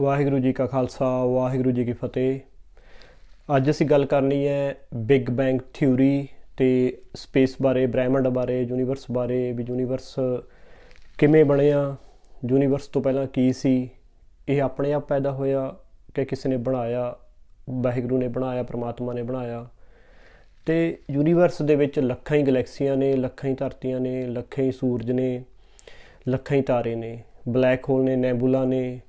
ਵਾਹਿਗੁਰੂ ਜੀ ਕਾ ਖਾਲਸਾ, ਵਾਹਿਗੁਰੂ ਜੀ ਕੀ ਫਤਿਹ। ਅੱਜ ਅਸੀਂ ਗੱਲ ਕਰਨੀ ਹੈ ਬਿਗ ਬੈਂਗ ਥਿਊਰੀ ਤੇ ਸਪੇਸ ਬਾਰੇ, ਬ੍ਰਹਿਮੰਡ ਬਾਰੇ ਯੂਨੀਵਰਸ ਬਾਰੇ, ਵੀ ਯੂਨੀਵਰਸ ਕਿਵੇਂ ਬਣਿਆ ਯੂਨੀਵਰਸ ਤੋਂ ਪਹਿਲਾਂ ਕੀ ਸੀ, ਇਹ ਆਪਣੇ ਆਪ ਪੈਦਾ ਹੋਇਆ ਕਿ ਕਿਸੇ ਨੇ ਬਣਾਇਆ, ਵਾਹਿਗੁਰੂ ਨੇ ਬਣਾਇਆ, ਪ੍ਰਮਾਤਮਾ ਨੇ ਬਣਾਇਆ। ਤੇ ਯੂਨੀਵਰਸ ਦੇ ਵਿੱਚ ਲੱਖਾਂ ਹੀ ਗੈਲੈਕਸੀਆਂ ਨੇ, ਲੱਖਾਂ ਹੀ ਧਰਤੀਆਂ ਨੇ, ਲੱਖਾਂ ਹੀ ਸੂਰਜ ਨੇ, ਲੱਖਾਂ ਹੀ ਤਾਰੇ ਨੇ ਬਲੈਕ ਹੋਲ ਨੇ ਨੈਬੂਲਾ ਨੇ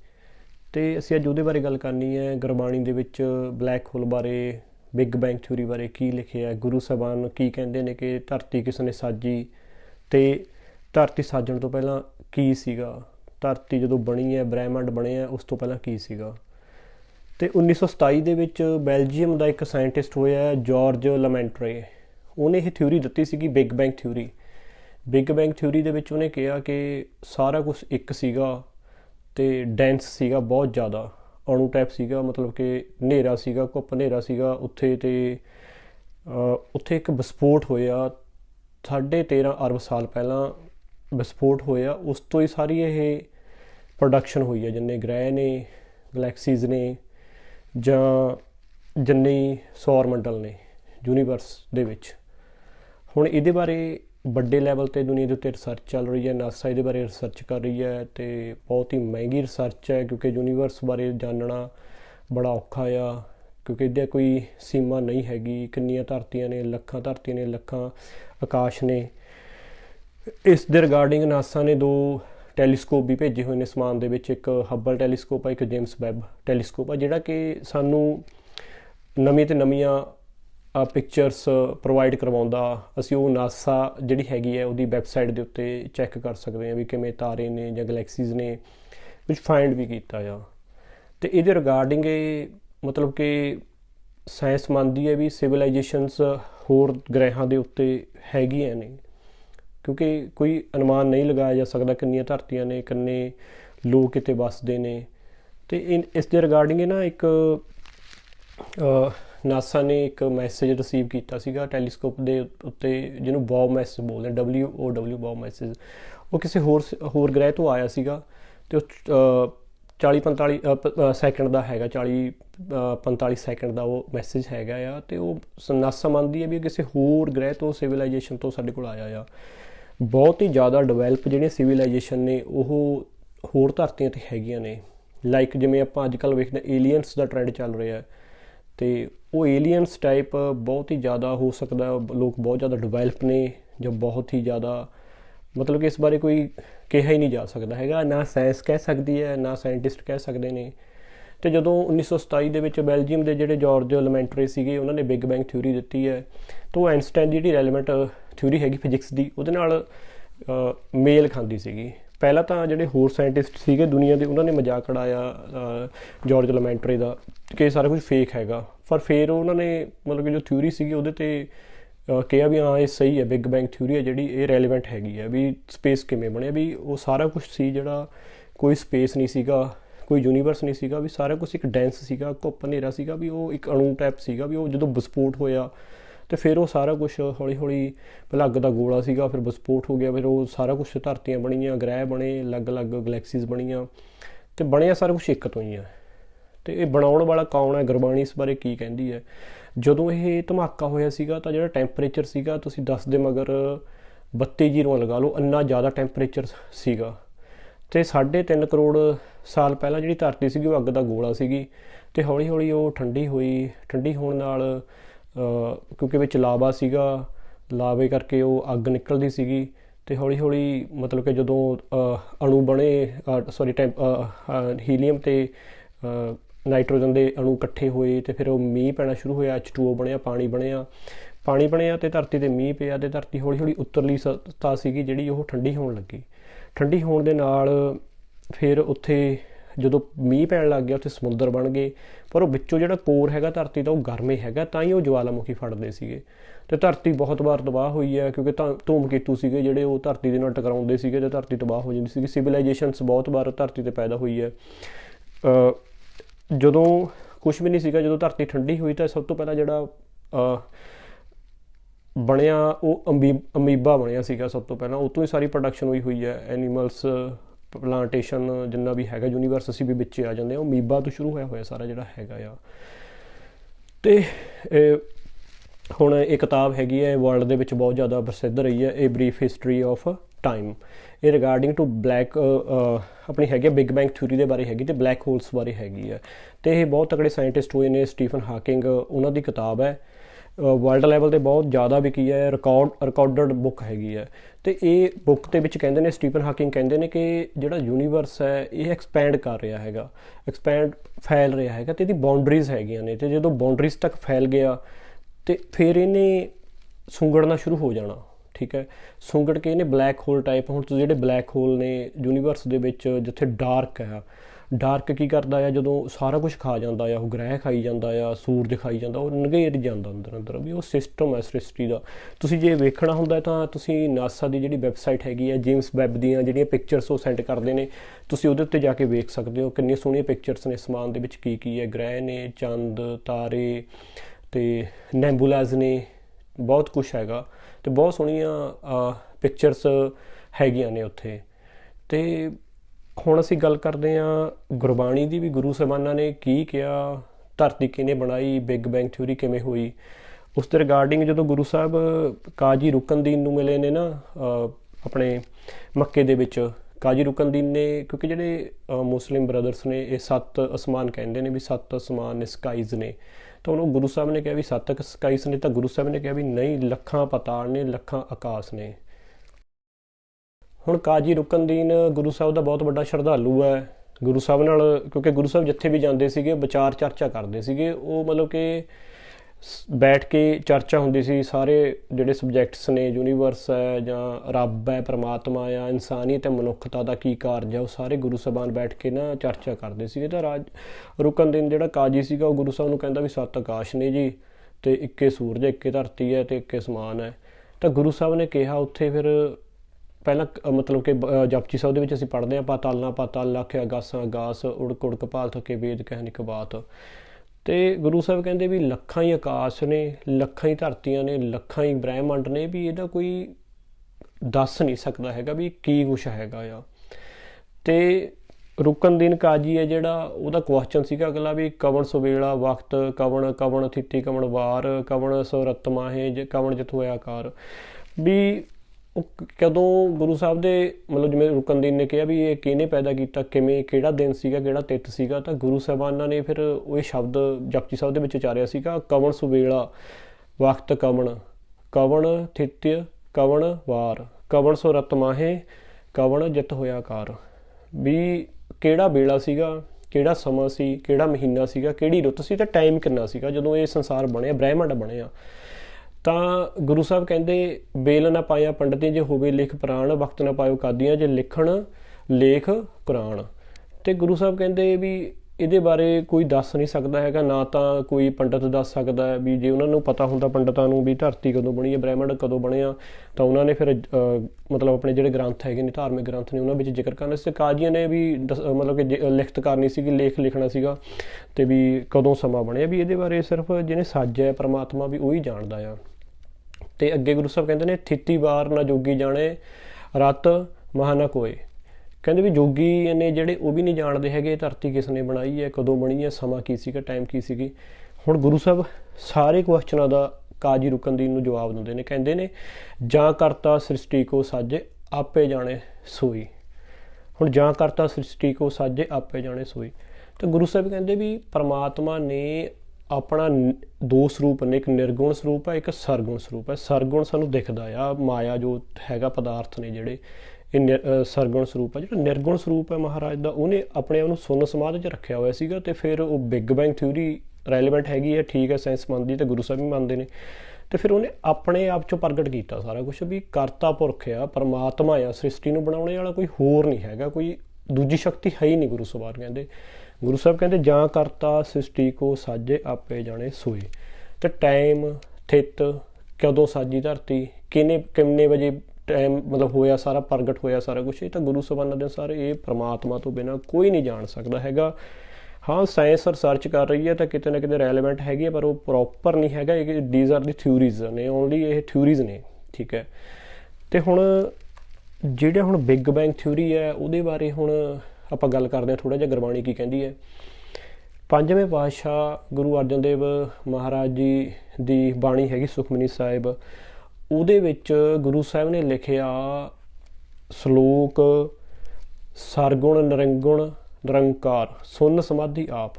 ਤੇ ਅਸੀਂ ਅੱਜ ਉਹਦੇ ਬਾਰੇ ਗੱਲ ਕਰਨੀ ਹੈ ਗੁਰਬਾਣੀ ਦੇ ਵਿੱਚ ਬਲੈਕ ਹੋਲ ਬਾਰੇ ਬਿਗ ਬੈਂਗ ਥਿਊਰੀ ਬਾਰੇ ਕੀ ਲਿਖਿਆ ਹੈ, ਗੁਰੂ ਸਾਹਿਬਾਨ ਕੀ ਕਹਿੰਦੇ ਨੇ ਕਿ ਧਰਤੀ ਕਿਸ ਨੇ ਸਾਜੀ ਤੇ ਧਰਤੀ ਸਾਜਣ ਤੋਂ ਪਹਿਲਾਂ ਕੀ ਸੀਗਾ? ਧਰਤੀ ਜਦੋਂ ਬਣੀ ਹੈ, ਬ੍ਰਹਿਮੰਡ ਬਣਿਆ ਉਸ ਤੋਂ ਪਹਿਲਾਂ ਕੀ ਸੀਗਾ? ਤੇ 1927 ਦੇ ਵਿੱਚ ਬੈਲਜੀਅਮ ਦਾ ਇੱਕ ਸਾਇੰਟਿਸਟ ਹੋਇਆ ਹੈ ਜਾਰਜ ਲਮੈਂਟਰੇ ਉਹਨੇ ਇਹ ਥਿਊਰੀ ਦਿੱਤੀ ਸੀਗੀ big bang theory big bang theory ਦੇ ਵਿੱਚ ਉਹਨੇ ਕਿਹਾ ਕਿ ਸਾਰਾ ਕੁਝ ਇੱਕ ਸੀਗਾ ਤੇ ਡੈਂਸ ਸੀਗਾ ਬਹੁਤ ਜ਼ਿਆਦਾ। ਅਣੂ ਟਾਈਪ ਸੀਗਾ, ਮਤਲਬ ਕਿ ਹਨੇਰਾ ਸੀਗਾ, ਘੁੱਪ ਹਨੇਰਾ ਸੀਗਾ। ਉੱਥੇ ਤੇ ਉੱਥੇ ਇੱਕ ਵਿਸਫੋਟ ਹੋਇਆ। 13.5 ਅਰਬ ਸਾਲ ਪਹਿਲਾਂ ਵਿਸਫੋਟ ਹੋਇਆ। ਉਸ ਤੋਂ ਹੀ ਸਾਰੀ ਇਹ ਪ੍ਰੋਡਕਸ਼ਨ ਹੋਈ ਹੈ, ਜਿੰਨੇ ਗ੍ਰਹਿ ਨੇ ਗਲੈਕਸੀਜ਼ ਨੇ, ਜਾਂ ਜਿੰਨੇ ਸੌਰ ਮੰਡਲ ਨੇ ਯੂਨੀਵਰਸ ਦੇ ਵਿੱਚ। ਹੁਣ ਇਹਦੇ ਬਾਰੇ ਵੱਡੇ ਲੈਵਲ ਤੇ ਦੁਨੀਆ ਦੇ ਉੱਤੇ ਰਿਸਰਚ ਚੱਲ ਰਹੀ ਹੈ ਨਾਸਾ ਇਹਦੇ ਬਾਰੇ ਰਿਸਰਚ ਕਰ ਰਹੀ ਹੈ ਤੇ ਬਹੁਤ ਹੀ ਮਹਿੰਗੀ ਰਿਸਰਚ ਹੈ ਕਿਉਂਕਿ ਯੂਨੀਵਰਸ ਬਾਰੇ ਜਾਣਨਾ ਬੜਾ ਔਖਾ ਆ, ਕਿਉਂਕਿ ਇਹਦੇ ਕੋਈ ਸੀਮਾ ਨਹੀਂ ਹੈਗੀ, ਕਿੰਨੀਆਂ ਧਰਤੀਆਂ ਨੇ, ਲੱਖਾਂ ਧਰਤੀਆਂ ਨੇ, ਲੱਖਾਂ ਆਕਾਸ਼ ਨੇ। ਇਸ ਦੇ ਰਿਗਾਰਡਿੰਗ ਨਾਸਾ ਨੇ ਦੋ ਟੈਲੀਸਕੋਪ ਵੀ ਭੇਜੇ ਹੋਏ ਨੇ ਸਮਾਨ ਦੇ ਵਿੱਚ, ਇੱਕ ਹੱਬਲ ਟੈਲੀਸਕੋਪ ਆ, ਇੱਕ ਜੇਮਸ ਵੈਬ ਟੈਲੀਸਕੋਪ ਆ, ਜਿਹੜਾ ਕਿ ਸਾਨੂੰ ਨਵੀਂ ਤੇ ਨਵੀਆਂ ਪਿਕਚਰਸ ਪ੍ਰੋਵਾਈਡ ਕਰਵਾਉਂਦਾ, ਅਸੀਂ ਉਹ ਨਾਸਾ ਜਿਹੜੀ ਹੈਗੀ ਹੈ, ਉਹਦੀ ਵੈਬਸਾਈਟ ਦੇ ਉੱਤੇ ਚੈੱਕ ਕਰ ਸਕਦੇ ਹਾਂ ਵੀ ਕਿਵੇਂ ਤਾਰੇ ਨੇ ਜਾਂ ਗੈਲੈਕਸੀਜ਼ ਨੇ ਕੁਝ ਫਾਈਂਡ ਵੀ ਕੀਤਾ ਆ। ਤੇ ਇਹਦੇ ਰਿਗਾਰਡਿੰਗ ਇਹ ਮਤਲਬ ਕਿ ਸਾਇੰਸ ਮੰਨਦੀ ਹੈ ਵੀ ਸਿਵਲਾਈਜੇਸ਼ਨਸ ਹੋਰ ਗ੍ਰਹਿਾਂ ਦੇ ਉੱਤੇ ਹੈਗੀਆਂ ਨੇ, ਕਿਉਂਕਿ ਕੋਈ ਅਨੁਮਾਨ ਨਹੀਂ ਲਗਾਇਆ ਜਾ ਸਕਦਾ ਕਿੰਨੀਆਂ ਧਰਤੀਆਂ ਨੇ, ਕਿੰਨੇ ਲੋਕ ਕਿਤੇ ਵੱਸਦੇ ਨੇ। ਤੇ ਇਨ- ਇਸ ਦੇ ਰਿਗਾਰਡਿੰਗ ਇਹ ਨਾ ਇੱਕ ਨਾਸਾ ਨੇ ਇੱਕ ਮੈਸੇਜ ਰਿਸੀਵ ਕੀਤਾ ਸੀਗਾ ਟੈਲੀਸਕੋਪ ਦੇ ਉੱਤੇ ਜਿਹਨੂੰ ਬੌਬ ਮੈਸੇਜ ਬੋਲਦੇ W O W wow message ਉਹ ਕਿਸੇ ਹੋਰ ਸ- ਹੋਰ ਗ੍ਰਹਿ ਤੋਂ ਆਇਆ ਸੀਗਾ ਤੇ ਉਹ 40 45 ਸੈਕਿੰਡ ਦਾ ਹੈਗਾ 40 ਅ, 45 ਸੈਕਿੰਡ ਦਾ ਉਹ ਮੈਸੇਜ ਹੈਗਾ ਆ ਤੇ ਉਹ ਨਾਸਾ ਮੰਨਦੀ ਹੈ ਵੀ ਇਹ ਕਿਸੇ ਹੋਰ ਗ੍ਰਹਿ ਤੋਂ ਸਿਵਲਾਈਜੇਸ਼ਨ ਤੋਂ ਸਾਡੇ ਕੋਲ ਆਇਆ ਆ। ਬਹੁਤ ਹੀ ਜ਼ਿਆਦਾ ਡਿਵੈਲਪ ਜਿਹੜੀਆਂ ਸਿਵਲਾਈਜੇਸ਼ਨ ਨੇ ਉਹ ਹੋਰ ਧਰਤੀਆਂ ਤੇ ਹੈਗੀਆਂ ਨੇ। ਲਾਈਕ ਜਿਵੇਂ ਆਪਾਂ ਅੱਜ ਕੱਲ੍ਹ ਵੇਖਦੇ ਏਲੀਅਨਸ ਦਾ ਟ੍ਰੈਂਡ ਚੱਲ ਰਿਹਾ। ਹੈ ਤੇ ਉਹ ਏਲੀਅਨਸ ਟਾਈਪ ਬਹੁਤ ਹੀ ਜ਼ਿਆਦਾ ਹੋ ਸਕਦਾ, ਲੋਕ ਬਹੁਤ ਜ਼ਿਆਦਾ ਡਿਵੈਲਪ ਨੇ ਜਾਂ ਬਹੁਤ ਹੀ ਜ਼ਿਆਦਾ, ਮਤਲਬ ਕਿ ਇਸ ਬਾਰੇ ਕੋਈ ਕਿਹਾ ਹੀ ਨਹੀਂ ਜਾ ਸਕਦਾ ਹੈਗਾ, ਨਾ ਸਾਇੰਸ ਕਹਿ ਸਕਦੀ ਹੈ, ਨਾ ਸਾਇੰਟਿਸਟ ਕਹਿ ਸਕਦੇ ਨੇ। ਤੇ ਜਦੋਂ 1927 ਦੇ ਵਿੱਚ ਬੈਲਜੀਅਮ ਦੇ ਜਿਹੜੇ ਜਾਰਜ ਐਲੀਮੈਂਟਰੀ ਸੀਗੇ, ਉਹਨਾਂ ਨੇ ਬਿਗ ਬੈਂਗ ਥਿਊਰੀ ਦਿੱਤੀ ਹੈ, ਤਾਂ ਉਹ ਆਇਨਸਟਾਈਨ ਦੀ ਜਿਹੜੀ ਰੈਲੇਵੈਂਟ ਥਿਊਰੀ ਹੈਗੀ ਫਿਜ਼ਿਕਸ ਦੀ, ਉਹਦੇ ਨਾਲ ਮੇਲ ਖਾਂਦੀ ਸੀਗੀ। ਪਹਿਲਾਂ ਤਾਂ ਜਿਹੜੇ ਹੋਰ ਸਾਇੰਟਿਸਟ ਸੀਗੇ ਦੁਨੀਆ ਦੇ ਉਹਨਾਂ ਨੇ ਮਜ਼ਾਕ ਉਡਾਇਆ ਅ, ਜਾਰਜ ਐਲੀਮੈਂਟਰੀ ਦਾ ਕਿ ਸਾਰਾ ਕੁਝ ਫੇਕ ਹੈਗਾ। ਪਰ ਫਿਰ ਉਹਨਾਂ ਨੇ ਮਤਲਬ ਕਿ ਜੋ ਥਿਊਰੀ ਸੀਗੀ ਉਹਦੇ ਤੇ ਕਿਹਾ ਵੀ ਹਾਂ ਇਹ ਸਹੀ ਹੈ ਬਿਗ ਬੈਂਗ ਥਿਊਰੀ ਹੈ ਜਿਹੜੀ ਇਹ ਰੈਲੇਵੈਂਟ ਹੈਗੀ ਹੈ ਵੀ ਸਪੇਸ ਕਿਵੇਂ ਬਣਿਆ ਵੀ ਉਹ ਸਾਰਾ ਕੁਝ ਸੀ ਜਿਹੜਾ ਕੋਈ ਸਪੇਸ ਨਹੀਂ ਸੀਗਾ ਕੋਈ ਯੂਨੀਵਰਸ ਨਹੀਂ ਸੀਗਾ ਵੀ ਸਾਰਾ ਕੁਝ ਇੱਕ ਡੈਂਸ ਸੀਗਾ ਘੁੱਪ ਹਨੇਰਾ ਸੀਗਾ ਵੀ ਉਹ ਇੱਕ ਅਣੂ ਟਾਈਪ ਸੀਗਾ ਵੀ ਉਹ ਜਦੋਂ ਵਿਸਫੋਟ ਹੋਇਆ ਤੇ ਫਿਰ ਉਹ ਸਾਰਾ ਕੁਝ ਹੌਲੀ ਹੌਲੀ ਪਹਿਲਾਂ ਅੱਗ ਦਾ ਗੋਲਾ ਸੀਗਾ, ਫਿਰ ਵਿਸਫੋਟ ਹੋ ਗਿਆ, ਫਿਰ ਉਹ ਸਾਰਾ ਕੁਝ ਧਰਤੀਆਂ ਬਣੀਆਂ, ਗ੍ਰਹਿ ਬਣੇ ਅਲੱਗ-ਅਲੱਗ ਗੈਲੈਕਸੀਜ਼ ਬਣੀਆਂ ਤੇ ਬਣਿਆ ਸਾਰਾ ਕੁਝ ਇੱਕ ਤੋਂ ਹੀ ਆ। ਤੇ ਇਹ ਬਣਾਉਣ ਵਾਲਾ ਕੌਣ ਹੈ, ਗੁਰਬਾਣੀ ਇਸ ਬਾਰੇ ਕੀ ਕਹਿੰਦੀ ਹੈ? ਜਦੋਂ ਇਹ ਧਮਾਕਾ ਹੋਇਆ ਸੀਗਾ ਤਾਂ ਜਿਹੜਾ ਟੈਂਪਰੇਚਰ ਸੀਗਾ, ਤੁਸੀਂ ਦੱਸ ਦੇ ਮਗਰ 32 ਜੀਰੋ ਲਗਾ ਲਓ, ਇੰਨਾ ਜ਼ਿਆਦਾ ਟੈਂਪਰੇਚਰ ਸੀਗਾ। ਤੇ 3.5 ਕਰੋੜ ਸਾਲ ਪਹਿਲਾਂ ਜਿਹੜੀ ਧਰਤੀ ਸੀਗੀ, ਉਹ ਅੱਗ ਦਾ ਗੋਲਾ ਸੀਗੀ ਤੇ ਹੌਲੀ ਹੌਲੀ ਉਹ ਠੰਡੀ ਹੋਈ, ਠੰਡੀ ਹੋਣ ਨਾਲ ਕਿਉਂਕਿ ਵਿੱਚ ਲਾਵਾ ਸੀਗਾ, ਲਾਵੇ ਕਰਕੇ ਉਹ ਅੱਗ ਨਿਕਲਦੀ ਸੀਗੀ ਤੇ ਹੌਲੀ ਹੌਲੀ ਮਤਲਬ ਕਿ ਜਦੋਂ ਅਣੂ ਬਣੇ ਸੌਰੀ ਹੀਲੀਅਮ ਤੇ ਨਾਈਟ੍ਰੋਜਨ ਦੇ ਅਣੂ ਇਕੱਠੇ ਹੋਏ ਤੇ ਫਿਰ ਉਹ ਮੀਂਹ ਪੈਣਾ ਸ਼ੁਰੂ ਹੋਇਆ H2O ਬਣਿਆ, ਪਾਣੀ ਬਣਿਆ। ਪਾਣੀ ਬਣਿਆ ਤੇ ਧਰਤੀ ਤੇ ਮੀਂਹ ਪਿਆ ਤੇ ਧਰਤੀ ਹੌਲੀ ਹੌਲੀ ਉੱਤਰਲੀ ਸਤਾ ਸੀਗੀ ਜਿਹੜੀ ਉਹ ਠੰਡੀ ਹੋਣ ਲੱਗੀ। ਠੰਡੀ ਹੋਣ ਦੇ ਨਾਲ ਫਿਰ ਉੱਥੇ ਜਦੋਂ ਮੀਂਹ ਪੈਣ ਲੱਗ ਗਿਆ, ਉੱਥੇ ਸਮੁੰਦਰ ਬਣ ਗਏ, ਪਰ ਉਹ ਵਿੱਚੋਂ ਜਿਹੜਾ ਕੋਰ ਹੈਗਾ ਧਰਤੀ ਦਾ ਉਹ ਗਰਮੇ ਹੈਗਾ, ਤਾਂ ਹੀ ਉਹ ਜਵਾਲਾਮੁਖੀ ਫੜਦੇ ਸੀਗੇ। ਤੇ ਧਰਤੀ ਬਹੁਤ ਵਾਰ ਤਬਾਹ ਹੋਈ ਹੈ, ਕਿਉਂਕਿ ਤਾਂ ਧੂਮਕੇਤੂ ਸੀਗੇ ਜਿਹੜੇ ਉਹ ਧਰਤੀ ਦੇ ਨਾਲ ਟਕਰਾਉਂਦੇ ਸੀਗੇ ਤੇ ਧਰਤੀ ਤਬਾਹ ਹੋ ਜਾਂਦੀ ਸੀਗੀ। ਸਿਵਲਾਈਜੇਸ਼ਨਸ ਬਹੁਤ ਵਾਰ ਧਰਤੀ ਤੇ ਪੈਦਾ ਹੋਈ ਹੈ। ਜਦੋਂ ਕੁਝ ਵੀ ਨਹੀਂ ਸੀਗਾ, ਜਦੋਂ ਧਰਤੀ ਠੰਡੀ ਹੋਈ ਤਾਂ ਸਭ ਤੋਂ ਪਹਿਲਾਂ ਜਿਹੜਾ ਬਣਿਆ ਉਹ ਅੰਬੀ ਅਮੀਬਾ ਬਣਿਆ ਸੀਗਾ ਸਭ ਤੋਂ ਪਹਿਲਾਂ। ਉਹ ਤੋਂ ਹੀ ਸਾਰੀ ਪ੍ਰੋਡਕਸ਼ਨ ਹੋਈ ਹੋਈ ਹੈ ਐਨੀਮਲਸ ਪਲਾਂਟੇਸ਼ਨ ਜਿੰਨਾ ਵੀ ਹੈਗਾ ਯੂਨੀਵਰਸ ਅਸੀਂ ਵੀ ਵਿੱਚ ਆ ਜਾਂਦੇ ਆ ਉਹ ਮੀਬਾ ਤੋਂ ਸ਼ੁਰੂ ਹੋਇਆ ਹੋਇਆ ਸਾਰਾ ਜਿਹੜਾ ਹੈਗਾ ਆ। ਤੇ ਇਹ ਹੁਣ ਇਹ ਕਿਤਾਬ ਹੈਗੀ ਹੈ ਵਰਲਡ ਦੇ ਵਿੱਚ ਬਹੁਤ ਜ਼ਿਆਦਾ ਪ੍ਰਸਿੱਧ ਰਹੀ ਹੈ, ਇਹ ਬਰੀਫ ਹਿਸਟਰੀ ਆਫ ਟਾਈਮ ਇਹ ਰਿਗਾਰਡਿੰਗ ਟੂ ਬਲੈਕ ਆਪਣੀ ਹੈਗੀ ਬਿਗ ਬੈਂਗ ਥਿਊਰੀ ਦੇ ਬਾਰੇ ਹੈਗੀ ਤੇ ਬਲੈਕ ਹੋਲਸ ਬਾਰੇ ਹੈਗੀ ਹੈ। ਤੇ ਇਹ ਬਹੁਤ ਤਕੜੇ ਸਾਇੰਟਿਸਟ ਹੋਏ ਨੇ ਸਟੀਫਨ ਹਾਕਿੰਗ ਉਹਨਾਂ ਦੀ ਕਿਤਾਬ ਹੈ। ਵਰਲਡ ਲੈਵਲ ਤੇ ਬਹੁਤ ਜ਼ਿਆਦਾ ਵਿਕੀ ਹੈ ਰਿਕਾਰਡ ਰਿਕਾਰਡਡ ਬੁੱਕ ਹੈਗੀ ਹੈ। ਤੇ ਇਹ ਬੁੱਕ ਦੇ ਵਿੱਚ ਕਹਿੰਦੇ ਨੇ ਸਟੀਫਨ ਹਾਕਿੰਗ ਕਹਿੰਦੇ ਨੇ ਕਿ ਜਿਹੜਾ ਯੂਨੀਵਰਸ ਹੈ, ਇਹ ਐਕਸਪੈਂਡ ਕਰ ਰਿਹਾ ਹੈਗਾ। ਐਕਸਪੈਂਡ ਫੈਲ ਰਿਹਾ ਹੈਗਾ ਤੇ ਇਹਦੀ ਬਾਉਂਡਰੀਜ਼ ਹੈਗੀਆਂ ਨੇ ਤੇ ਜਦੋਂ ਬਾਉਂਡਰੀਜ਼ ਤੱਕ ਫੈਲ ਗਿਆ ਤੇ ਫਿਰ ਇਹਨੇ ਸੁੰਗੜਨਾ ਸ਼ੁਰੂ ਹੋ ਜਾਣਾ, ਠੀਕ ਹੈ? ਸੁੰਗੜ ਕੇ ਇਹਨੇ ਬਲੈਕ ਹੋਲ ਟਾਈਪ ਹੁਣ ਜਿਹੜੇ ਬਲੈਕ ਹੋਲ ਨੇ ਯੂਨੀਵਰਸ ਦੇ ਵਿੱਚ, ਜਿੱਥੇ ਡਾਰਕ ਹੈ ਡਾਰਕ ਕੀ ਕਰਦਾ ਆ, ਜਦੋਂ ਸਾਰਾ ਕੁਝ ਖਾ ਜਾਂਦਾ ਆ, ਉਹ ਗ੍ਰਹਿ ਖਾਈ ਜਾਂਦਾ ਆ, ਸੂਰਜ ਖਾਈ ਜਾਂਦਾ, ਉਹ ਨਗੇਰ ਜਾਂਦਾ ਅੰਦਰ ਅੰਦਰ, ਵੀ ਉਹ ਸਿਸਟਮ ਹੈ ਸ੍ਰਿਸ਼ਟੀ ਦਾ। ਤੁਸੀਂ ਜੇ ਵੇਖਣਾ ਹੁੰਦਾ ਤਾਂ ਤੁਸੀਂ ਨਾਸਾ ਦੀ ਜਿਹੜੀ ਵੈਬਸਾਈਟ ਹੈਗੀ ਆ ਜੇਮਸ ਵੈਬ ਦੀਆਂ ਜਿਹੜੀਆਂ ਪਿਕਚਰਸ ਉਹ ਸੈਂਡ ਕਰਦੇ ਨੇ, ਤੁਸੀਂ ਉਹਦੇ ਉੱਤੇ ਜਾ ਕੇ ਵੇਖ ਸਕਦੇ ਹੋ ਕਿੰਨੀਆਂ ਸੋਹਣੀਆਂ ਪਿਕਚਰਸ ਨੇ ਸਮਾਨ ਦੇ ਵਿੱਚ, ਕੀ ਕੀ ਹੈ, ਗ੍ਰਹਿ ਨੇ, ਚੰਦ, ਤਾਰੇ ਤੇ ਨੈਬੂਲਾਜ਼ ਨੇ, ਬਹੁਤ ਕੁਝ ਹੈਗਾ, ਤੇ ਬਹੁਤ ਸੋਹਣੀਆਂ ਪਿਕਚਰਸ ਹੈਗੀਆਂ ਨੇ ਉੱਥੇ। ਤੇ ਹੁਣ ਅਸੀਂ ਗੱਲ ਕਰਦੇ ਹਾਂ ਗੁਰਬਾਣੀ ਦੀ ਵੀ। ਗੁਰੂ ਸਾਹਿਬਾਨਾਂ ਨੇ ਕੀ ਕਿਹਾ? ਧਰਤੀ ਕਿਨੇ ਬਣਾਈ? ਬਿਗ ਬੈਂਗ ਥਿਊਰੀ ਕਿਵੇਂ ਹੋਈ? ਉਸ ਦੇ ਰਿਗਾਰਡਿੰਗ ਜਦੋਂ ਗੁਰੂ ਸਾਹਿਬ ਕਾਜੀ ਰੁਕਨਦੀਨ ਨੂੰ ਮਿਲੇ ਨੇ ਨਾ ਆਪਣੇ ਮੱਕੇ ਦੇ ਵਿੱਚ, ਕਾਜੀ ਰੁਕਨਦੀਨ ਨੇ, ਕਿਉਂਕਿ ਜਿਹੜੇ ਮੁਸਲਿਮ ਬ੍ਰਦਰਸ ਨੇ, ਇਹ ਸੱਤ ਅਸਮਾਨ ਕਹਿੰਦੇ ਨੇ ਵੀ ਸੱਤ ਅਸਮਾਨ ਨੇ ਸਕਾਈਜ਼ ਨੇ। ਤਾਂ ਉਹਨੂੰ ਗੁਰੂ ਸਾਹਿਬ ਨੇ ਕਿਹਾ ਵੀ ਸੱਤ ਸਕਾਈਜ਼ ਨੇ ਤਾਂ ਗੁਰੂ ਸਾਹਿਬ ਨੇ ਕਿਹਾ ਵੀ ਨਹੀਂ, ਲੱਖਾਂ ਪਤਾਲ ਨੇ, ਲੱਖਾਂ ਆਕਾਸ਼ ਨੇ। ਹੁਣ ਕਾਜੀ ਰੁਕਨਦੀਨ ਗੁਰੂ ਸਾਹਿਬ ਦਾ ਬਹੁਤ ਵੱਡਾ ਸ਼ਰਧਾਲੂ ਹੈ। ਗੁਰੂ ਸਾਹਿਬ ਨਾਲ, ਕਿਉਂਕਿ ਗੁਰੂ ਸਾਹਿਬ ਜਿੱਥੇ ਵੀ ਜਾਂਦੇ ਸੀਗੇ, ਵਿਚਾਰ ਚਰਚਾ ਕਰਦੇ ਸੀਗੇ। ਉਹ ਮਤਲਬ ਕਿ ਬੈਠ ਕੇ ਚਰਚਾ ਹੁੰਦੀ ਸੀ। ਸਾਰੇ ਜਿਹੜੇ ਸਬਜੈਕਟਸ ਨੇ ਯੂਨੀਵਰਸ ਹੈ ਜਾਂ ਰੱਬ ਹੈ, ਪ੍ਰਮਾਤਮਾ ਆ ਇਨਸਾਨੀਅਤ ਤੇ ਮਨੁੱਖਤਾ ਦਾ ਕੀ ਕਾਰਜ ਹੈ, ਉਹ ਸਾਰੇ ਗੁਰੂ ਸਾਹਿਬਾਨ ਬੈਠ ਕੇ ਨਾ ਚਰਚਾ ਕਰਦੇ ਸੀਗੇ। ਤਾਂ ਰਾਜ, ਰੁਕਨਦੀਨ ਜਿਹੜਾ ਕਾਜੀ ਸੀਗਾ, ਉਹ ਗੁਰੂ ਸਾਹਿਬ ਨੂੰ ਕਹਿੰਦਾ ਵੀ ਸੱਤ ਆਕਾਸ਼ ਨੇ ਜੀ ਤੇ ਇੱਕੇ ਸੂਰਜ, ਇੱਕੇ ਧਰਤੀ ਹੈ ਤੇ ਇੱਕੇ ਸਮਾਨ ਹੈ। ਤਾਂ ਗੁਰੂ ਸਾਹਿਬ ਨੇ ਕਿਹਾ ਉੱਥੇ ਫਿਰ ਪਹਿਲਾਂ ਮਤਲਬ ਕਿ ਜਪਜੀ ਸਾਹਿਬ ਦੇ ਵਿੱਚ ਅਸੀਂ ਪੜ੍ਹਦੇ ਹਾਂ ਪਾਤਾਲਾਂ ਪਾਤਾਲ ਲਖਿਆ ਅਗਾਸਾਂ, ਅਗਾਸ, ਉੜਕ ਉੜਕ, ਪਾਲ ਕੇ ਵੇਦ ਕਹਿਨਿਕ ਬਾਤ। ਤੇ ਗੁਰੂ ਸਾਹਿਬ ਕਹਿੰਦੇ ਵੀ ਲੱਖਾਂ ਹੀ ਆਕਾਸ਼ ਨੇ, ਲੱਖਾਂ ਹੀ ਧਰਤੀਆਂ ਨੇ, ਲੱਖਾਂ ਹੀ ਬ੍ਰਹਿਮੰਡ ਨੇ, ਵੀ ਇਹਦਾ ਕੋਈ ਦੱਸ ਨਹੀਂ ਸਕਦਾ ਹੈਗਾ ਵੀ ਕੀ ਕੁਛ ਹੈਗਾ ਆ। ਤੇ ਰੁਕਨਦੀਨ ਕਾਜੀ ਹੈ ਜਿਹੜਾ, ਉਹਦਾ ਕੁਐਸਚਨ ਸੀਗਾ ਅਗਲਾ ਵੀ ਕਵਣ ਸੁਵੇਲਾ ਵਕਤ, ਕਵਣ ਕਵਣ ਥਿੱਤੀ, ਕਵਣ ਵਾਰ, ਕਵਣ ਸੁਰਤਮਾ ਹੈ ਕਵਣ ਜਥੋਇਆ ਹੋਇਆ ਆਕਾਰ ਵੀ ਉਹ ਕਦੋਂ ਗੁਰੂ ਸਾਹਿਬ ਦੇ ਮਤਲਬ ਜਿਵੇਂ ਰੁਕਨਦੀਨ ਨੇ ਕਿਹਾ ਵੀ ਇਹ ਕਿਹਨੇ ਪੈਦਾ ਕੀਤਾ, ਕਿਵੇਂ, ਕਿਹੜਾ ਦਿਨ ਸੀਗਾ, ਕਿਹੜਾ ਤਿੱਥ ਸੀਗਾ, ਤਾਂ ਗੁਰੂ ਸਾਹਿਬਾਨਾਂ ਨੇ ਫਿਰ ਉਹ ਸ਼ਬਦ ਜਪਜੀ ਸਾਹਿਬ ਦੇ ਵਿੱਚ ਉਚਾਰਿਆ ਸੀਗਾ, ਕਵਣ ਸੁਵੇਲਾ ਵਕਤ ਕਵਣ ਕਵਣ ਥਿੱਤਯ ਕਵਣ ਵਾਰ, ਕਵਣ ਸੋ ਰਤਮਾਹੇ ਕਵਣ ਜਿਤ ਹੋਇਆ ਕਾਰ। ਵੀ ਕਿਹੜਾ ਵੇਲਾ ਸੀਗਾ, ਕਿਹੜਾ ਸਮਾਂ ਸੀ, ਕਿਹੜਾ ਮਹੀਨਾ ਸੀਗਾ, ਕਿਹੜੀ ਰੁੱਤ ਸੀ, ਤੇ ਟਾਈਮ ਕਿੰਨਾ ਸੀਗਾ, ਜਦੋਂ ਇਹ ਸੰਸਾਰ ਬਣਿਆ, ਬ੍ਰਹਿਮੰਡ ਬਣਿਆ। ਤਾਂ ਗੁਰੂ ਸਾਹਿਬ ਕਹਿੰਦੇ, ਬੇਲ ਨਾ ਪਾਇਆ ਪੰਡਤੀ ਜੇ ਹੋਵੇ ਲਿਖ ਪ੍ਰਾਣ, ਵਕਤ ਨਾ ਪਾਇਓ ਕਾਦੀਆਂ ਜੇ ਲਿਖਣ, ਲੇਖ ਕੁਰਾਨ। ਤੇ ਗੁਰੂ ਸਾਹਿਬ ਕਹਿੰਦੇ ਵੀ ਇਹਦੇ ਬਾਰੇ ਕੋਈ ਦੱਸ ਨਹੀਂ ਸਕਦਾ ਹੈਗਾ, ਨਾ ਤਾਂ ਕੋਈ ਪੰਡਤ ਦੱਸ ਸਕਦਾ ਹੈ ਵੀ ਜੇ ਉਹਨਾਂ ਨੂੰ ਪਤਾ ਹੁੰਦਾ ਪੰਡਤਾਂ ਨੂੰ ਵੀ ਧਰਤੀ ਕਦੋਂ ਬਣੀ ਹੈ, ਬ੍ਰਹਿਮੰਡ ਕਦੋਂ ਬਣਿਆ ਤਾਂ ਉਹਨਾਂ ਨੇ ਫਿਰ ਮਤਲਬ ਆਪਣੇ ਜਿਹੜੇ ਗ੍ਰੰਥ ਹੈਗੇ ਨੇ, ਧਾਰਮਿਕ ਗ੍ਰੰਥ ਨੇ, ਉਹਨਾਂ ਵਿੱਚ ਜ਼ਿਕਰ ਕਰਨਾ। ਸੀ ਕਾਜੀਆਂ ਨੇ ਵੀ ਮਤਲਬ ਕਿ ਲਿਖਤ ਕਰਨੀ ਸੀਗੀ, ਲੇਖ ਲਿਖਣਾ ਸੀਗਾ, ਤੇ ਵੀ ਕਦੋਂ ਸਮਾਂ ਬਣਿਆ? ਵੀ ਇਹਦੇ ਬਾਰੇ ਸਿਰਫ ਜਿਹਨੇ ਸੱਜ ਹੈ, ਪ੍ਰਮਾਤਮਾ ਵੀ ਉਹੀ ਜਾਣਦਾ ਆ। ਤੇ ਅੱਗੇ ਗੁਰੂ ਸਾਹਿਬ ਕਹਿੰਦੇ ਨੇ, ਥਿੱਤੀ ਵਾਰ ਨਾ ਜੋਗੀ ਜਾਣੇ, ਰਤ ਮਹਾਨਾ ਕੋਏ। ਕਹਿੰਦੇ ਵੀ ਜੋਗੀ ਨੇ ਜਿਹੜੇ ਉਹ ਵੀ ਨਹੀਂ ਜਾਣਦੇ ਹੈਗੇ, ਧਰਤੀ ਕਿਸ ਨੇ ਬਣਾਈ ਹੈ, ਕਦੋਂ ਬਣੀ ਹੈ, ਸਮਾਂ ਕੀ ਸੀਗਾ ਟਾਈਮ ਕੀ ਸੀਗੀ। ਹੁਣ ਗੁਰੂ ਸਾਹਿਬ ਸਾਰੇ ਕੁਐਸਚਨਾਂ ਦਾ ਕਾਜੀ ਰੁਕਨਦੀਨ ਨੂੰ ਜਵਾਬ ਦਿੰਦੇ ਨੇ। ਕਹਿੰਦੇ ਨੇ, ਜਾਂ ਕਰਤਾ ਸ੍ਰਿਸ਼ਟੀ ਕੋ ਸਾਜੇ, ਆਪੇ ਜਾਣੇ ਸੋਈ। ਹੁਣ ਜਾਂ ਕਰਤਾ ਸ੍ਰਿਸ਼ਟੀ ਕੋ ਸਾਜੇ, ਆਪੇ ਜਾਣੇ ਸੋਈ। ਤਾਂ ਗੁਰੂ ਸਾਹਿਬ ਕਹਿੰਦੇ ਵੀ ਪਰਮਾਤਮਾ ਨੇ ਆਪਣਾ ਦੋ ਸਰੂਪ ਨੇ, ਇੱਕ ਨਿਰਗੁਣ ਸਰੂਪ ਹੈ, ਇੱਕ ਸਰਗੁਣ ਸਰੂਪ ਹੈ। ਸਰਗੁਣ ਸਾਨੂੰ ਦਿਖਦਾ ਆ, ਮਾਇਆ ਜੋ ਹੈਗਾ ਪਦਾਰਥ ਨੇ ਜਿਹੜੇ, ਇਹ ਸਰਗੁਣ ਸਰੂਪ ਹੈ। ਜਿਹੜਾ ਨਿਰਗੁਣ ਸਰੂਪ ਹੈ ਮਹਾਰਾਜ ਦਾ, ਉਹਨੇ ਆਪਣੇ ਆਪ ਨੂੰ ਸੁੰਨ ਸਮਾਧ 'ਚ ਰੱਖਿਆ ਹੋਇਆ ਸੀਗਾ ਤੇ ਫਿਰ ਉਹ ਬਿਗ ਬੈਂਗ ਥਿਊਰੀ ਰੈਲੇਵੈਂਟ ਹੈਗੀ ਹੈ, ਠੀਕ ਹੈ ਸਾਇੰਸ ਮੰਨਦੀ ਤੇ ਗੁਰੂ ਸਾਹਿਬ ਵੀ ਮੰਨਦੇ ਨੇ। ਤੇ ਫਿਰ ਉਹਨੇ ਆਪਣੇ ਆਪ 'ਚੋਂ ਪ੍ਰਗਟ ਕੀਤਾ ਸਾਰਾ ਕੁਝ ਵੀ ਕਰਤਾ ਪੁਰਖ ਆ, ਪਰਮਾਤਮਾ ਆ, ਸ੍ਰਿਸ਼ਟੀ ਨੂੰ ਬਣਾਉਣੇ ਵਾਲਾ ਕੋਈ ਹੋਰ ਨਹੀਂ ਹੈਗਾ, ਕੋਈ ਦੂਜੀ ਸ਼ਕਤੀ ਹੈ ਹੀ ਨਹੀਂ ਗੁਰੂ ਸਾਹਿਬ ਕਹਿੰਦੇ। ਗੁਰੂ ਸਾਹਿਬ ਕਹਿੰਦੇ, ਜਾਂ ਕਰਤਾ ਸ੍ਰਿਸ਼ਟੀ ਕੋ ਸਾਜੇ ਆਪੇ ਜਾਣੇ ਸੋਏ। ਤੇ ਟਾਈਮ, ਥਿਤ, ਕਦੋਂ ਸਾਜੀ ਧਰਤੀ, ਕਿੰਨੇ ਕਿੰਨੇ ਵਜੇ ਟਾਈਮ ਮਤਲਬ ਹੋਇਆ ਸਾਰਾ, ਪ੍ਰਗਟ ਹੋਇਆ ਸਾਰਾ ਕੁਝ ਇਹ ਤਾਂ ਗੁਰੂ ਸਾਹਿਬਾਨਾਂ ਦੇ ਸਾਰੇ ਇਹ ਪ੍ਰਮਾਤਮਾ ਤੋਂ ਬਿਨਾ ਕੋਈ ਨਹੀਂ ਜਾਣ ਸਕਦਾ ਹੈਗਾ। ਹਾਂ ਸਾਇੰਸ ਰਿਸਰਚ ਕਰ ਰਹੀ ਹੈ ਤਾਂ ਕਿਤੇ ਨਾ ਕਿਤੇ ਰੈਲੇਵੈਂਟ ਹੈਗੀ ਹੈ, ਪਰ ਉਹ ਪ੍ਰੋਪਰ ਨਹੀਂ ਹੈਗਾ। ਇਹ ਡੀਜ਼ ਆਰ ਦੀ ਥਿਊਰੀਜ਼ ਨੇ ਓਨਲੀ ਇਹ ਥਿਊਰੀਜ਼ ਨੇ, ਠੀਕ ਹੈ। ਤੇ ਹੁਣ ਜਿਹੜਾ ਹੁਣ ਬਿਗ ਬੈਂਗ ਥਿਊਰੀ ਹੈ, ਉਹਦੇ ਬਾਰੇ ਹੁਣ ਆਪਾਂ ਗੱਲ ਕਰਦੇ ਹਾਂ ਥੋੜਾ ਜਿਹਾ, ਗੁਰਬਾਣੀ ਕੀ ਕਹਿੰਦੀ ਹੈ। ਪੰਜਵੇਂ ਪਾਤਸ਼ਾਹ ਗੁਰੂ ਅਰਜਨ ਦੇਵ ਮਹਾਰਾਜ ਜੀ ਦੀ ਬਾਣੀ ਹੈਗੀ ਸੁਖਮਨੀ ਸਾਹਿਬ। ਉਹਦੇ ਵਿੱਚ ਗੁਰੂ ਸਾਹਿਬ ਨੇ ਲਿਖਿਆ, ਸ਼ਲੋਕ, ਸਰਗੁਣ, ਨਿਰੰਗੁਣ, ਨਿਰੰਕਾਰ, ਸੁਨ ਸਮਾਧੀ ਆਪ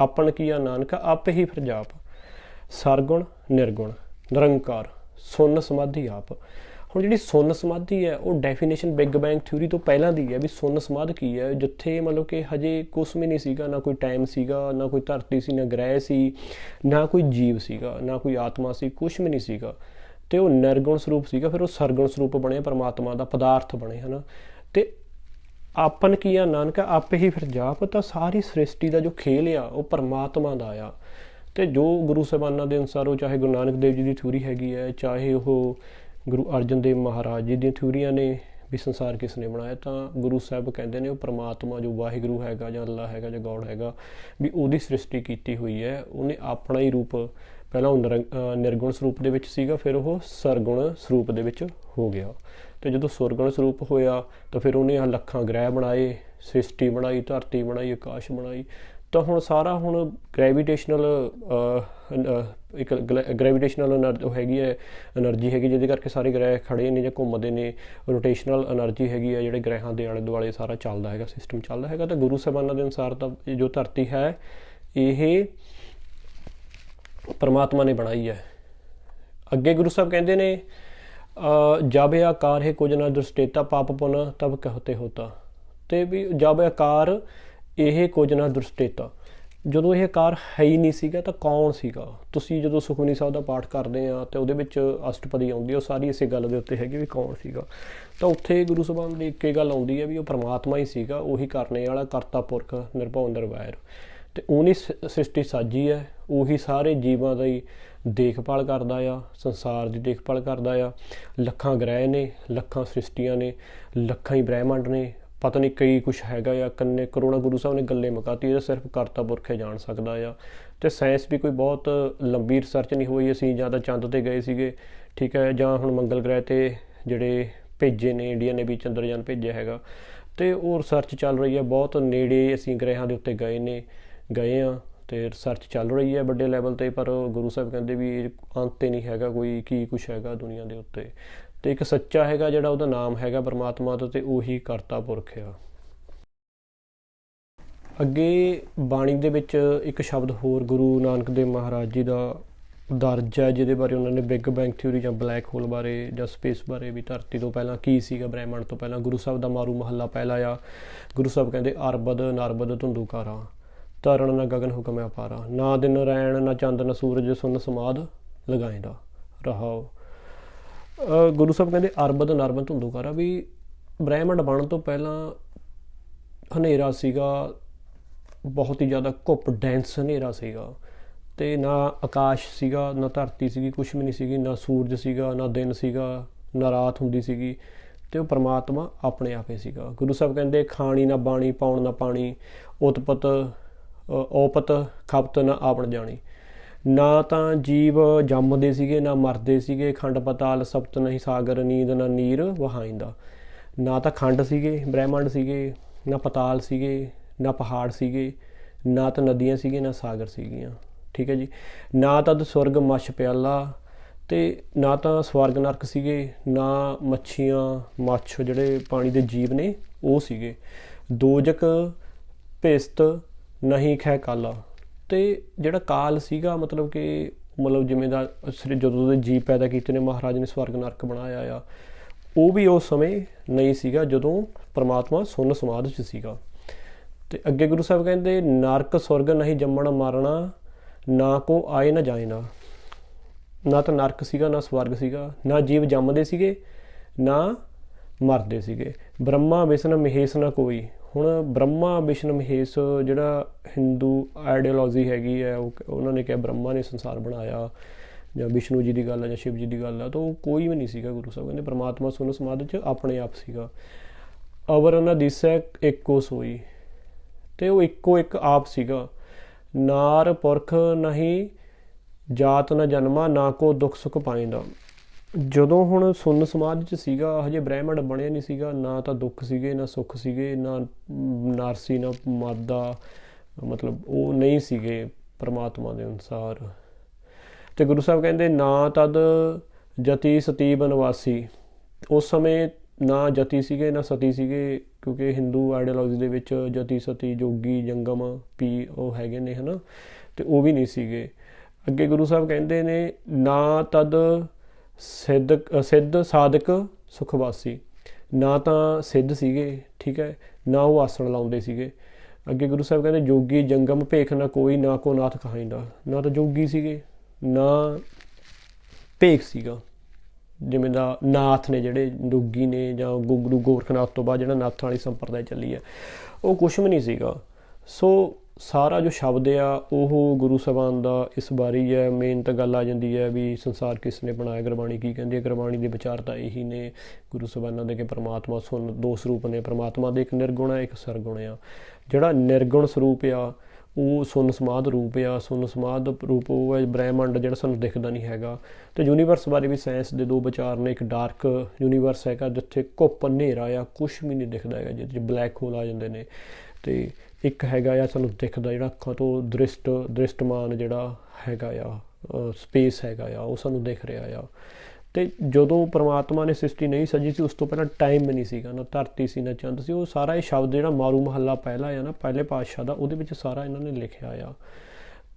ਆਪਨ ਕੀਆ ਨਾਨਕਾ, ਆਪ ਹੀ ਫਿਰ ਜਾਪ। ਸਰਗੁਣ, ਨਿਰਗੁਣ, ਨਿਰੰਕਾਰ, ਸੁਨ ਸਮਾਧੀ ਆਪ। ਹੁਣ ਜਿਹੜੀ ਸੁਨ ਸਮਾਧੀ ਹੈ, ਉਹ ਡੈਫੀਨੇਸ਼ਨ ਬਿਗ ਬੈਂਗ ਥਿਊਰੀ ਤੋਂ ਪਹਿਲਾਂ ਦੀ ਹੈ ਵੀ ਸੁਨ ਸਮਾਧ ਕੀ ਹੈ? ਜਿੱਥੇ ਮਤਲਬ ਕਿ ਹਜੇ ਕੁਝ ਵੀ ਨਹੀਂ ਸੀਗਾ, ਨਾ ਕੋਈ ਟਾਈਮ ਸੀਗਾ, ਨਾ ਕੋਈ ਧਰਤੀ ਸੀ, ਨਾ ਗ੍ਰਹਿ ਸੀ, ਨਾ ਕੋਈ ਜੀਵ ਸੀਗਾ, ਨਾ ਕੋਈ ਆਤਮਾ ਸੀ ਕੁਝ ਵੀ ਨਹੀਂ ਸੀਗਾ। ਤੇ ਉਹ ਨਿਰਗੁਣ ਸਰੂਪ ਸੀਗਾ, ਫਿਰ ਉਹ ਸਰਗੁਣ ਸਰੂਪ ਬਣਿਆ ਪਰਮਾਤਮਾ ਦਾ ਪਦਾਰਥ ਬਣੇ, ਹਨਾ? ਤੇ ਆਪਨ ਕੀਆ ਨਾਨਕ? ਆਪੇ ਹੀ ਫਿਰ ਜਾਪ, ਤਾਂ ਸਾਰੀ ਸ੍ਰਿਸ਼ਟੀ ਦਾ ਜੋ ਖੇਲ ਆ, ਉਹ ਪਰਮਾਤਮਾ ਦਾ ਆ। ਤੇ ਜੋ ਗੁਰੂ ਸਾਹਿਬਾਨਾਂ ਦੇ ਅਨੁਸਾਰ ਉਹ ਚਾਹੇ ਗੁਰੂ ਨਾਨਕ ਦੇਵ ਜੀ ਦੀ ਥਿਊਰੀ ਹੈਗੀ ਹੈ, ਚਾਹੇ ਉਹ ਗੁਰੂ ਅਰਜਨ ਦੇਵ ਮਹਾਰਾਜ ਜੀ ਦੀਆਂ ਥਿਊਰੀਆਂ ਨੇ ਵੀ ਸੰਸਾਰ ਕਿਸ ਨੇ ਬਣਾਇਆ, ਤਾਂ ਗੁਰੂ ਸਾਹਿਬ ਕਹਿੰਦੇ ਨੇ ਉਹ ਪਰਮਾਤਮਾ ਜੋ ਵਾਹਿਗੁਰੂ ਹੈਗਾ ਜਾਂ ਅੱਲਾ ਹੈਗਾ ਜਾਂ ਗੋਡ ਹੈਗਾ, ਵੀ ਉਹਦੀ ਸ੍ਰਿਸ਼ਟੀ ਕੀਤੀ ਹੋਈ ਹੈ। ਉਹਨੇ ਆਪਣਾ ਹੀ ਰੂਪ ਪਹਿਲਾਂ ਉਹ ਨਿਰੰ- ਨਿਰਗੁਣ ਸਰੂਪ ਦੇ ਵਿੱਚ ਸੀਗਾ, ਫਿਰ ਉਹ ਸਰਗੁਣ ਸਰੂਪ ਦੇ ਵਿੱਚ ਹੋ ਗਿਆ। ਤੇ ਜਦੋਂ ਸੁਰਗੁਣ ਸਰੂਪ ਹੋਇਆ, ਤਾਂ ਫਿਰ ਉਹਨੇ ਲੱਖਾਂ ਗ੍ਰਹਿ ਬਣਾਏ, ਸ੍ਰਿਸ਼ਟੀ ਬਣਾਈ, ਧਰਤੀ ਬਣਾਈ, ਆਕਾਸ਼ ਬਣਾਈ। ਤਾਂ ਹੁਣ ਸਾਰਾ ਹੁਣ ਗ੍ਰੈਵਿਟੇਸ਼ਨਲ ਇੱਕ ਗ੍ਰੈਵਿਟੇਸ਼ਨਲ એનર્ਜੀ ਹੈਗੀ ਹੈ એનર્ਜੀ ਹੈਗੀ ਜਿਹਦੇ ਕਰਕੇ ਸਾਰੇ ਗ੍ਰਹਿ ਖੜੇ ਨੇ ਜਾਂ ਘੁੰਮਦੇ ਨੇ ਰੋਟੇਸ਼ਨਲ એનર્ਜੀ ਹੈਗੀ ਹੈ ਜਿਹੜੇ ਗ੍ਰਹਿਾਂ ਦੇ ਆਲੇ ਦੁਆਲੇ ਸਾਰਾ ਚੱਲਦਾ ਹੈਗਾ ਸਿਸਟਮ ਚੱਲਦਾ ਹੈਗਾ, ਤਾਂ ਗੁਰੂ ਸਾਹਿਬਾਨਾਂ ਦੇ ਅਨੁਸਾਰ ਤਾਂ ਜੋ ਧਰਤੀ ਹੈ, ਇਹ ਪਰਮਾਤਮਾ ਨੇ ਬਣਾਈ ਹੈ। ਅੱਗੇ ਗੁਰੂ ਸਾਹਿਬ ਕਹਿੰਦੇ ਨੇ ਜਬ ਆਕਾਰ ਹੈ ਕੁਝ ਨਾ ਦ੍ਰਿਸ਼ਟੇਤਾ ਪਾਪ ਪੁਨ, ਤਬ ਕਹਤੇ ਹੋਤਾ। ਤੇ ਵੀ ਜਬ ਆਕਾਰ ਇਹ ਕੁਝ ਨਾ ਦ੍ਰਿਸ਼ਟੇਤਾ। ਜਦੋਂ ਇਹ ਆਕਾਰ ਹੈ ਹੀ ਨਹੀਂ ਸੀਗਾ ਤਾਂ ਕੌਣ ਸੀਗਾ? ਤੁਸੀਂ ਜਦੋਂ ਸੁਖਮਨੀ ਸਾਹਿਬ ਦਾ ਪਾਠ ਕਰਦੇ ਆ ਤੇ ਉਹਦੇ ਵਿੱਚ ਅਸ਼ਟਪਦੀ ਆਉਂਦੀ ਉਹ ਸਾਰੀ ਇਸੇ ਗੱਲ ਦੇ ਉੱਤੇ ਹੈਗੀ ਵੀ ਕੌਣ ਸੀਗਾ। ਤਾਂ ਉੱਥੇ ਗੁਰੂ ਸਾਹਿਬਾਨ ਦੀ ਇੱਕ ਹੀ ਗੱਲ ਆਉਂਦੀ ਹੈ ਵੀ ਉਹ ਪਰਮਾਤਮਾ ਹੀ ਸੀਗਾ, ਉਹੀ ਕਰਨੇ ਵਾਲਾ ਕਰਤਾ ਪੁਰਖ ਨਿਰਭਉ ਨਿਰਵੈਰ ਤੇ ਉਹਨੇ ਸ- ਸ੍ਰਿਸ਼ਟੀ ਸਾਜੀ ਹੈ, ਉਹੀ ਸਾਰੇ ਜੀਵਾਂ ਦਾ ਹੀ ਦੇਖਭਾਲ ਕਰਦਾ ਆ, ਸੰਸਾਰ ਦੀ ਦੇਖਭਾਲ ਕਰਦਾ ਆ। ਲੱਖਾਂ ਗ੍ਰਹਿ ਨੇ, ਲੱਖਾਂ ਸ੍ਰਿਸ਼ਟੀਆਂ ਨੇ, ਲੱਖਾਂ ਹੀ ਬ੍ਰਹਿਮੰਡ ਨੇ ਪਤਾ ਨਹੀਂ ਕਈ ਕੁਝ ਹੈਗਾ ਆ ਕੰਨੇ ਕਰੋਨਾ ਗੁਰੂ ਸਾਹਿਬ ਨੇ ਗੱਲੇ ਮੁਕਾਤੀ ਇਹਦਾ ਸਿਰਫ ਕਰਤਾ ਪੁਰਖ ਜਾਣ ਸਕਦਾ ਆ। ਤੇ ਸਾਇੰਸ ਵੀ ਕੋਈ ਬਹੁਤ ਲੰਬੀ ਰਿਸਰਚ ਨਹੀਂ ਹੋਈ, ਅਸੀਂ ਜਾਂ ਤਾਂ ਚੰਦ ਤੇ ਗਏ ਸੀਗੇ, ਠੀਕ ਹੈ, ਜਾਂ ਹੁਣ ਮੰਗਲ ਗ੍ਰਹਿ ਤੇ ਜਿਹੜੇ ਭੇਜੇ ਨੇ, ਇੰਡੀਆ ਨੇ ਵੀ ਚੰਦਰਯਾਨ ਭੇਜਿਆ ਹੈਗਾ। ਤੇ ਉਹ ਰਿਸਰਚ ਚੱਲ ਰਹੀ ਹੈ, ਬਹੁਤ ਨੇੜੇ ਅਸੀਂ ਗ੍ਰਹਿਾਂ ਦੇ ਉੱਤੇ ਗਏ ਨੇ, ਗਏ ਆ ਤੇ ਰਿਸਰਚ ਚੱਲ ਰਹੀ ਹੈ ਵੱਡੇ ਲੈਵਲ ਤੇ, ਪਰ ਗੁਰੂ ਸਾਹਿਬ ਕਹਿੰਦੇ ਵੀ ਇਹ ਅੰਤ ਤੇ ਨਹੀਂ ਹੈਗਾ, ਕੋਈ ਕੀ ਕੁਛ ਹੈਗਾ ਦੁਨੀਆ ਦੇ ਉੱਤੇ। ਤੇ ਇੱਕ ਸੱਚਾ ਹੈਗਾ ਜਿਹੜਾ ਉਹਦਾ ਨਾਮ ਹੈਗਾ ਪਰਮਾਤਮਾ ਦਾ ਤੇ ਉਹੀ ਕਰਤਾ ਪੁਰਖ ਆ। ਅੱਗੇ ਬਾਣੀ ਦੇ ਵਿੱਚ ਇੱਕ ਸ਼ਬਦ ਹੋਰ ਗੁਰੂ ਨਾਨਕ ਦੇਵ ਮਹਾਰਾਜ ਜੀ ਦਾ ਦਰਜ ਹੈ, ਜਿਹਦੇ ਬਾਰੇ ਉਹਨਾਂ ਨੇ ਬਿਗ ਬੈਂਗ ਥਿਊਰੀ ਜਾਂ ਬਲੈਕ ਹੋਲ ਬਾਰੇ ਜਾਂ ਸਪੇਸ ਬਾਰੇ ਵੀ ਧਰਤੀ ਤੋਂ ਪਹਿਲਾਂ ਕੀ ਸੀਗਾ, ਬ੍ਰਹਿਮੰਡ ਤੋਂ ਪਹਿਲਾਂ ਗੁਰੂ ਸਾਹਿਬ ਦਾ ਮਾਰੂ ਮਹੱਲਾ ਪਹਿਲਾ ਆ। ਗੁਰੂ ਸਾਹਿਬ ਕਹਿੰਦੇ, ਅਰਬਦ, ਨਰਬਦ, ਧੁੰਦੂਕਾਰਾ ਧਰਨ ਨਾ ਗਗਨ ਹੁਕਮ ਅਪਾਰਾ, ਨਾ ਦਿਨ ਰੈਣ, ਨਾ ਚੰਦ, ਨਾ ਸੂਰਜ ਸੁਨ ਸਮਾਦ ਲਗਾਇਂਦਾ, ਰਹਾਓ। ਅਹ ਗੁਰੂ ਸਾਹਿਬ ਕਹਿੰਦੇ ਅਰਬਦ ਨਰਬਦ ਧੁੰਦੂਕਾਰਾ ਵੀ ਬ੍ਰਹਿਮੰਡ ਬਣਨ ਤੋਂ ਪਹਿਲਾਂ ਹਨੇਰਾ ਸੀਗਾ, ਬਹੁਤ ਹੀ ਜ਼ਿਆਦਾ ਘੁੱਪ ਡੈਂਸ ਹਨੇਰਾ ਸੀਗਾ ਤੇ ਨਾ ਆਕਾਸ਼ ਸੀਗਾ, ਨਾ ਧਰਤੀ ਸੀਗੀ ਕੁਝ ਵੀ ਨਹੀਂ ਸੀਗੀ, ਨਾ ਸੂਰਜ ਸੀਗਾ, ਨਾ ਦਿਨ ਸੀਗਾ, ਨਾ ਰਾਤ ਹੁੰਦੀ ਸੀਗੀ ਤੇ ਉਹ ਪ੍ਰਮਾਤਮਾ ਆਪਣੇ ਆਪੇ ਸੀਗਾ। ਗੁਰੂ ਸਾਹਿਬ ਕਹਿੰਦੇ ਖਾਣੀ ਨਾ ਬਾਣੀ, ਪਾਉਣ ਨਾ ਪਾਣੀ, ਉਤਪਤ ਔਪਤ, ਖਪਤ ਨਾ ਆਪਣ ਜਾਣੀ। ਨਾ ਤਾਂ ਜੀਵ ਜੰਮਦੇ ਸੀਗੇ, ਨਾ ਮਰਦੇ ਸੀਗੇ। ਖੰਡ ਪਤਾਲ, ਸਪਤ ਨਹੀਂ ਸਾਗਰ, ਨੀਂਦ ਨਾ ਨੀਰ, ਵਹਾਇਂਦਾ। ਨਾ ਤਾਂ ਖੰਡ ਸੀਗੇ, ਬ੍ਰਹਿਮੰਡ ਸੀਗੇ, ਨਾ ਪਤਾਲ ਸੀਗੇ, ਨਾ ਪਹਾੜ ਸੀਗੇ, ਨਾ ਤਾਂ ਨਦੀਆਂ ਸੀਗੀਆਂ, ਨਾ ਸਾਗਰ ਸੀਗੀਆਂ। ਠੀਕ ਹੈ ਜੀ? ਨਾ ਤਾਂ ਸਵਰਗ ਮਛ ਪਿਆਲਾ ਤੇ ਨਾ ਤਾਂ ਸਵਰਗ ਨਰਕ ਸੀਗੇ, ਨਾ ਮੱਛੀਆਂ, ਮੱਛ ਜਿਹੜੇ ਪਾਣੀ ਦੇ ਜੀਵ ਨੇ, ਉਹ ਸੀਗੇ। ਦੋਜਕ ਭਿਸਤ ਨਹੀਂ ਖੈ ਕਾਲਾ। ਤੇ ਜਿਹੜਾ ਕਾਲ ਸੀਗਾ, ਮਤਲਬ ਕਿ ਮਤਲਬ ਜਿਵੇਂ ਦਾ ਸ੍ਰੀ- ਜਦੋਂ ਦੇ ਜੀਵ ਪੈਦਾ ਕੀਤੇ ਨੇ, ਮਹਾਰਾਜ ਨੇ ਸਵਰਗ ਨਰਕ ਬਣਾਇਆ ਆ, ਉਹ ਵੀ ਉਸ ਸਮੇਂ ਨਹੀਂ ਸੀਗਾ, ਜਦੋਂ ਪ੍ਰਮਾਤਮਾ ਸੁੰਨ ਸਮਾਧ 'ਚ ਸੀਗਾ। ਤੇ ਅੱਗੇ ਗੁਰੂ ਸਾਹਿਬ ਕਹਿੰਦੇ, ਨਰਕ ਸਵਰਗ ਨਹੀਂ ਜੰਮਣ ਮਰਨਾ, ਨਾ ਕੋ ਆਏ ਨਾ ਜਾਏ ਨਾ। ਨਾ ਤਾਂ ਨਰਕ ਸੀਗਾ, ਨਾ ਸਵਰਗ ਸੀਗਾ, ਨਾ ਜੀਵ ਜੰਮਦੇ ਸੀਗੇ, ਨਾ ਮਰਦੇ ਸੀਗੇ। ਬ੍ਰਹਮਾ ਵਿਸ਼ਨ ਮਹੇਸ਼ ਨਾ ਕੋਈ ਹੁਣ ਬ੍ਰਹਮਾ ਵਿਸ਼ਨ ਮਹੇਸ਼ ਜਿਹੜਾ ਹਿੰਦੂ ਆਈਡੀਓਲੋਜੀ ਹੈਗੀ ਹੈ, ਉਹ ਉਹਨਾਂ ਨੇ ਕਿਹਾ ਬ੍ਰਹਮਾ ਨੇ ਸੰਸਾਰ ਬਣਾਇਆ ਜਾਂ ਵਿਸ਼ਨੂੰ ਜੀ ਦੀ ਗੱਲ ਹੈ ਜਾਂ ਸ਼ਿਵ ਜੀ ਦੀ ਗੱਲ ਹੈ ਤਾਂ ਉਹ ਕੋਈ ਵੀ ਨਹੀਂ ਸੀਗਾ ਗੁਰੂ ਸਾਹਿਬ, ਕਹਿੰਦੇ ਪ੍ਰਮਾਤਮਾ ਸੁਨ ਸਮਾਧ ਚ ਆਪਣੇ ਆਪ ਸੀਗਾ। ਅਵਰ ਨਾ ਦਿਸੈ ਇੱਕੋ ਸੋਈ, ਤੇ ਉਹ ਇੱਕੋ ਇੱਕ ਆਪ ਸੀਗਾ। ਨਾਰ ਪੁਰਖ ਨਹੀਂ, ਜਾਤ ਨਾ ਜਨਮਾ, ਨਾ ਕੋ ਦੁੱਖ ਸੁਖ ਪਾਇਂਦਾ ਜਦੋਂ ਹੁਣ ਸੁੰਨ ਸਮਾਜ ਚ ਸੀਗਾ, ਹਜੇ ਬ੍ਰਹਿਮੰਡ ਬਣਿਆ ਨਹੀਂ ਸੀਗਾ, ਨਾ ਤਾਂ ਦੁੱਖ ਸੀਗੇ, ਨਾ ਸੁੱਖ ਸੀਗੇ, ਨਾ ਨਾਰਸੀ ਨਾ ਮਾਦਾ ਮਤਲਬ ਉਹ ਨਹੀਂ ਸੀਗੇ ਪਰਮਾਤਮਾ ਦੇ ਅਨੁਸਾਰ। ਤੇ ਗੁਰੂ ਸਾਹਿਬ ਕਹਿੰਦੇ, ਨਾ ਤਦ ਜਤੀ ਸਤੀ ਬਨਵਾਸੀ। ਉਸ ਸਮੇਂ ਨਾ ਜਤੀ ਸੀਗੇ, ਨਾ ਸਤੀ ਸੀਗੇ, ਕਿਉਂਕਿ ਹਿੰਦੂ ਆਈਡੀਓਲੋਜੀ ਦੇ ਵਿੱਚ ਜਤੀ, ਸਤੀ, ਜੋਗੀ, ਜੰਗਮ, ਪੀ ਉਹ ਹੈਗੇ ਨੇ, ਹਨਾ? ਤੇ ਉਹ ਵੀ ਨਹੀਂ ਸੀਗੇ। ਅੱਗੇ ਗੁਰੂ ਸਾਹਿਬ ਕਹਿੰਦੇ ਨੇ, ਨਾ ਤਦ ਸਿੱਧ ਸਿੱਧ, ਸਾਧਕ, ਸੁਖਵਾਸੀ। ਨਾ ਤਾਂ ਸਿੱਧ ਸੀਗੇ, ਠੀਕ ਹੈ, ਨਾ ਉਹ ਆਸਣ ਲਾਉਂਦੇ ਸੀਗੇ। ਅੱਗੇ ਗੁਰੂ ਸਾਹਿਬ ਕਹਿੰਦੇ, ਜੋਗੀ ਜੰਗਮ ਭੇਖ ਨਾ ਕੋਈ, ਨਾ ਕੋ ਨਾਥ ਕਹਾਇਂਦਾ ਨਾ ਤਾਂ ਜੋਗੀ ਸੀਗੇ, ਨਾ ਭੇਖ ਸੀਗਾ। ਜਿਵੇਂ ਦਾ ਨਾਥ ਨੇ ਜਿਹੜੇ, ਜੋਗੀ ਨੇ ਜਾਂ ਗੁਰੂ ਗੋਰਖਨਾਥ ਤੋਂ ਬਾਅਦ ਜਿਹੜਾ ਨਾਥਾਂ ਵਾਲੀ ਸੰਪਰਦਾਇ ਚੱਲੀ ਹੈ। ਉਹ ਕੁਛ ਵੀ ਨਹੀਂ ਸੀਗਾ। ਸੋ ਸਾਰਾ ਜੋ ਸ਼ਬਦ ਆ, ਉਹ ਗੁਰੂ ਸਾਹਿਬਾਨ ਦਾ ਇਸ ਬਾਰੇ ਹੈ। ਮੇਨ ਤਾਂ ਗੱਲ ਆ ਜਾਂਦੀ ਹੈ ਵੀ ਸੰਸਾਰ ਕਿਸ ਨੇ ਬਣਾਇਆ, ਗੁਰਬਾਣੀ ਕੀ ਕਹਿੰਦੀ ਹੈ? ਗੁਰਬਾਣੀ ਦੇ ਵਿਚਾਰ ਤਾਂ ਇਹੀ ਨੇ। ਗੁਰੂ ਸਾਹਿਬਾਨਾਂ ਦੇ ਕਿ ਪ੍ਰਮਾਤਮਾ ਸੁਣ, ਦੋ ਸਰੂਪ ਨੇ। ਪ੍ਰਮਾਤਮਾ ਦੇ ਇੱਕ ਨਿਰਗੁਣ ਆ, ਇੱਕ ਸਰਗੁਣ ਆ। ਜਿਹੜਾ ਨਿਰਗੁਣ ਸਰੂਪ ਆ, ਉਹ ਸੁਨ ਸਮਾਦ ਰੂਪ ਆ। ਸੁਨ ਸਮਾਦ ਰੂਪ, ਉਹ ਹੈ ਬ੍ਰਹਿਮੰਡ ਜਿਹੜਾ ਸਾਨੂੰ ਦਿਖਦਾ ਨਹੀਂ ਹੈਗਾ। ਤੇ ਯੂਨੀਵਰਸ ਬਾਰੇ ਵੀ ਸਾਇੰਸ ਦੇ ਦੋ ਵਿਚਾਰ ਨੇ। ਇੱਕ ਡਾਰਕ ਯੂਨੀਵਰਸ ਹੈਗਾ, ਜਿੱਥੇ ਘੁੱਪ ਹਨੇਰਾ ਆ ਕੁਝ ਵੀ ਨਹੀਂ ਦਿਖਦਾ ਹੈਗਾ, ਜਿਹਦੇ ਜਿੱਥੇ ਬਲੈਕ ਹੋਲ ਆ ਜਾਂਦੇ ਨੇ। ਤੇ ਇੱਕ ਹੈਗਾ ਆ ਸਾਨੂੰ ਦਿਖਦਾ ਜਿਹੜਾ ਅੱਖਾਂ ਤੋਂ ਦ੍ਰਿਸ਼ਟ, ਦ੍ਰਿਸ਼ਟਮਾਨ ਜਿਹੜਾ ਹੈਗਾ ਆ ਸਪੇਸ ਹੈਗਾ ਆ, ਉਹ ਸਾਨੂੰ ਦਿਖ ਰਿਹਾ ਆ। ਤੇ ਜਦੋਂ ਪ੍ਰਮਾਤਮਾ ਨੇ ਸ੍ਰਿਸ਼ਟੀ ਨਹੀਂ ਸਜੀ ਸੀ, ਉਸ ਤੋਂ ਪਹਿਲਾਂ ਟਾਈਮ ਨਹੀਂ ਸੀਗਾ, ਨਾ ਧਰਤੀ ਸੀ, ਨਾ ਚੰਦ ਸੀ। ਉਹ ਸਾਰਾ ਇਹ ਸ਼ਬਦ ਜਿਹੜਾ ਮਾਰੂ ਮਹੱਲਾ ਪਹਿਲਾ ਆ ਨਾ, ਪਹਿਲੇ ਪਾਤਸ਼ਾਹ ਦਾ, ਉਹਦੇ ਵਿੱਚ ਸਾਰਾ ਇਹਨਾਂ ਨੇ ਲਿਖਿਆ ਆ।